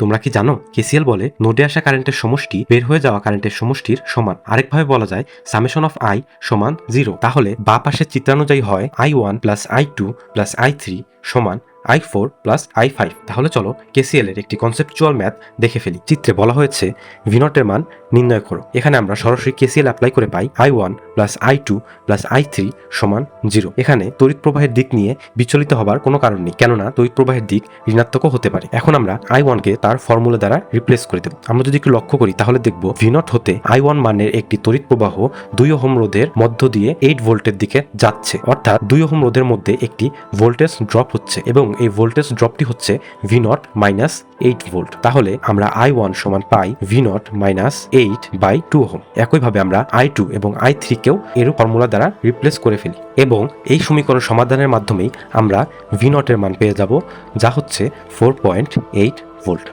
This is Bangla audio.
তোমরা কি জানো, কেসিএল বলে নোডে আসা কারেন্টের সমষ্টি, বের হয়ে যাওয়া কারেন্টের সমষ্টির সমান। আরেকভাবে বলা যায়, সামেশন অফ আই সমান জিরো তাহলে বা পাশের চিত্রানুযায়ী হয় I one plus I two plus I three সমান I four plus I five. তাহলে চলো কেসিএল এর একটি কনসেপচুয়াল ম্যাথ দেখে ফেলি। চিত্রে বলা হয়েছে, ভিনটের মান নির্ণয় করো। এখানে আমরা সরাসরি কেসিএল অ্যাপ্লাই করে পাই I one plus I two plus I three সমান জিরো। এখানে তড়িৎ প্রবাহের দিক নিয়ে বিচলিত হবার কোনো কারণ নেই, কেননা তড়িৎ প্রবাহের দিক ঋণাত্মকও হতে পারে। এখন আমরা আই ওয়ানকে তার ফর্মুলা দ্বারা রিপ্লেস করে দেব। আমরা যদি একটু লক্ষ্য করি, তাহলে দেখব ভিনট হতে আই ওয়ান মানের একটি তড়িৎ প্রবাহ দুই ওহম রোধের মধ্য দিয়ে এইট ভোল্টের দিকে যাচ্ছে। অর্থাৎ দুই ওহম রোধের মধ্যে একটি ভোল্টেজ ড্রপ হচ্ছে এবং এই ভোল্টেজ ড্রপটি হচ্ছে V naught minus eight volt তাহলে আমরা আই ওয়ান সমান পাই V naught minus eight by two ohm একইভাবে আমরা আই টু এবং আই থ্রিকেও এর ফর্মুলা দ্বারা রিপ্লেস করে ফেলি। এবং এই সমীকরণ সমাধানের মাধ্যমেই আমরা ভি নটের মান পেয়ে যাব, যা হচ্ছে ফোর পয়েন্ট এইট ভোল্ট